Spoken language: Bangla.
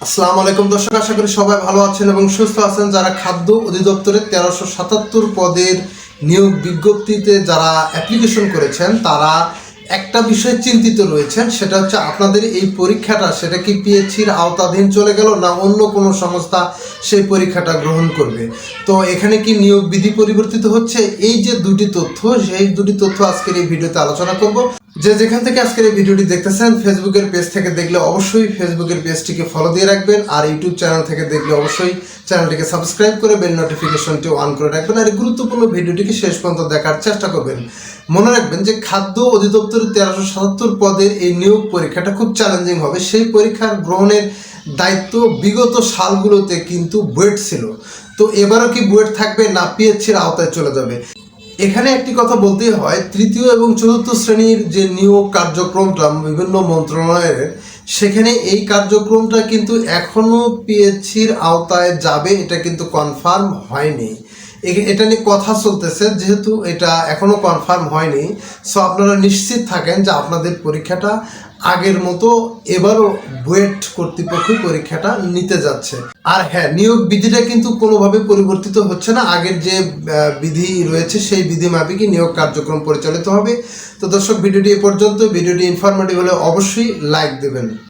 আসসালামু আলাইকুম দর্শক, আশা করি সবাই ভালো আছেন এবং সুস্থ আছেন। যারা খাদ্য অধিদপ্তরের তেরোশো সাতাত্তর পদের নিয়োগ বিজ্ঞপ্তিতে যারা অ্যাপ্লিকেশন করেছেন, তারা একটা বিষয়ে চিন্তিত রয়েছেন, সেটা হচ্ছে আপনাদের এই পরীক্ষাটা, সেটা কি পিএইচির আওতাধীন চলে গেল না অন্য কোনো সংস্থা সেই পরীক্ষাটা গ্রহণ করবে? তো এখানে কি নিয়োগ বিধি পরিবর্তিত হচ্ছে? এই যে দুটি তথ্য, সেই দুটি তথ্য আজকের এই ভিডিওতে আলোচনা করব। যে যেখান থেকে আজকের এই ভিডিওটি দেখতেছেন, ফেসবুকের পেজ থেকে দেখলে অবশ্যই ফেসবুকের পেজটিকে ফলো দিয়ে রাখবেন আর ইউটিউব চ্যানেল থেকে দেখলে অবশ্যই চ্যানেলটিকে সাবস্ক্রাইব করে বেল নোটিফিকেশনটি অন করে রাখবেন আর এই গুরুত্বপূর্ণ ভিডিওটিকে শেষ পর্যন্ত দেখার চেষ্টা করবেন। মনে রাখবেন যে খাদ্য অধিদপ্তর তেরোশো সাতাত্তর পদের এই নিয়োগ পরীক্ষাটা খুব চ্যালেঞ্জিং হবে। সেই পরীক্ষার গ্রহণের দায়িত্ব বিগত সালগুলোতে কিন্তু বুয়েট ছিল। তো এবারও কি বুয়েট থাকবে না পিএইচির আওতায় চলে যাবে। এখানে একটি কথা বলতেই হয়, তৃতীয় এবং চতুর্থ শ্রেণির যে নিয়োগ কার্যক্রমটা বিভিন্ন মন্ত্রণালয়ের, সেখানে এই কার্যক্রমটা কিন্তু এখনও পিএইচির আওতায় যাবে, এটা কিন্তু কনফার্ম হয়নি। এটা নিয়ে কথা চলতেছে, যেহেতু এটা এখনও কনফার্ম হয়নি সো আপনারা নিশ্চিত থাকেন যে আপনাদের পরীক্ষাটা আগের মতো এবারও বুয়েট কর্তৃপক্ষ পরীক্ষাটা নিতে যাচ্ছে। আর হ্যাঁ নিয়োগ বিধিটা কিন্তু কোনোভাবে পরিবর্তিত হচ্ছে না। আগের যে বিধি রয়েছে, সেই বিধি মাফিকই নিয়োগ কার্যক্রম পরিচালিত হবে। তো দর্শক, ভিডিওটি এ পর্যন্ত। ভিডিওটি ইনফরমেটিভ হলে অবশ্যই লাইক দেবেন।